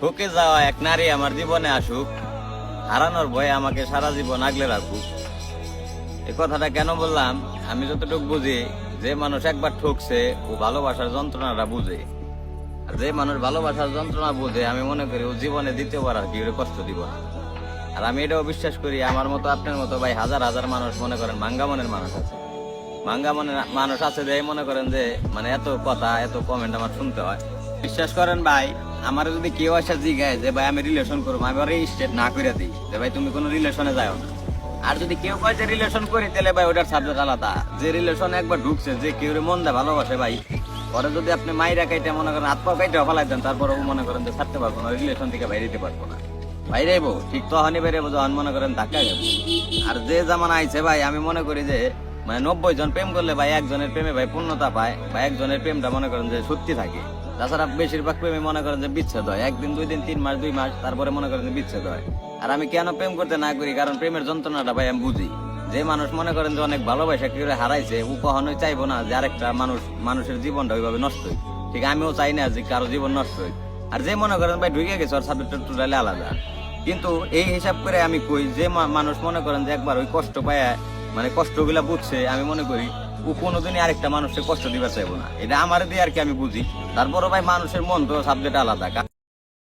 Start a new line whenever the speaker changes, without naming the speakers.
ঠকে যাওয়া এক নারী আমার জীবনে আসুক, হারানোর ভয়ে আমাকে সারা জীবন আগলে রাখুক। এ কথাটা কেন বললাম? আমি যতটুকু বুঝি, যে মানুষ একবার ঠকছে, ও ভালোবাসার যন্ত্রণাটা বুঝে। আর যে মানুষ ভালোবাসার যন্ত্রণা বুঝে, আমি মনে করি ও জীবনে দ্বিতীয়বার আর কি কষ্ট দিব না। আর আমি এটাও বিশ্বাস করি, আমার মতো আপনার মতো ভাই হাজার হাজার মানুষ মনে করেন ভাঙ্গা মনের মানুষ আছে। ভাঙ্গা মনের মানুষ আছে যে মনে করেন যে মানে এত কথা, এত কমেন্ট আমার শুনতে হয়। বিশ্বাস করেন ভাই আমার যদি কেউ আসা জিগায় যে, ভাই, আমি রিলেশন করব। আমি ওর স্টেট না করে দিই যে, ভাই, তুমি কোনো রিলেশনে যাও না। আর যদি কেউ কয় যে রিলেশন করি, তাহলে ভাই, ওটার সাবজেক্ট আলাদা। যে রিলেশন একবার ঢুকছে, যে কেউ মন দেয় ভালোবাসে, ভাই পরে যদি আপনি মাইরা কাইটা মনে করেন হাত পা কাইটা ফেলাই দেন তারপরে ও মনে করেন যে, ছাড়তে পারব না রিলেশন থেকে বাইরে দিতে পারব না। বাইরে যাব ঠিক তখনই বাইরে যাব যখন মনে করেন ধাক্কা যাব আর যে জামানা আইছে, ভাই, আমি মনে করি যে মানে নব্বই জন প্রেম করলে, ভাই, একজনের প্রেমে, ভাই, পূর্ণতা পায়, বা একজনের প্রেমটা মনে করেন যে, সত্যি থাকে। তাছাড়া বেশিরভাগ প্রেমে মনে করেন যে বিচ্ছেদ হয়। একদিন, দুই দিন, তিন মাস, দুই মাস, তারপরে মনে করেন যে বিচ্ছেদ হয়। আর আমি কেন প্রেম করতে না করি? কারণ প্রেমের যন্ত্রণাটা ভাই আমি বুঝি। যে মানুষ মনে করেন যে অনেক ভালোবাসা কি করে হারাইছে, ও কখনোই চাইব না যে আরেকটা মানুষ, মানুষের জীবনটা ওইভাবে নষ্ট হয় ঠিক, আমিও চাই না যে কারও জীবন নষ্ট হয় আর যে মনে করেন ভাই ঢুকে গেছে, ওর সাবজেক্টটা টোটালি আলাদা। কিন্তু এই হিসাব করে আমি কই, যে মানুষ মনে করেন যে একবার ওই কষ্ট পায় মানে কষ্টগুলা বুঝছে, আমি মনে করি ও কোনোদিনই আরেকটা মানুষের কষ্ট দিবার চাইব না। এটা আমার দিয়ে আর কি আমি বুঝি। তারপরও ভাই মানুষের মন তো সাবজেক্ট আলাদা।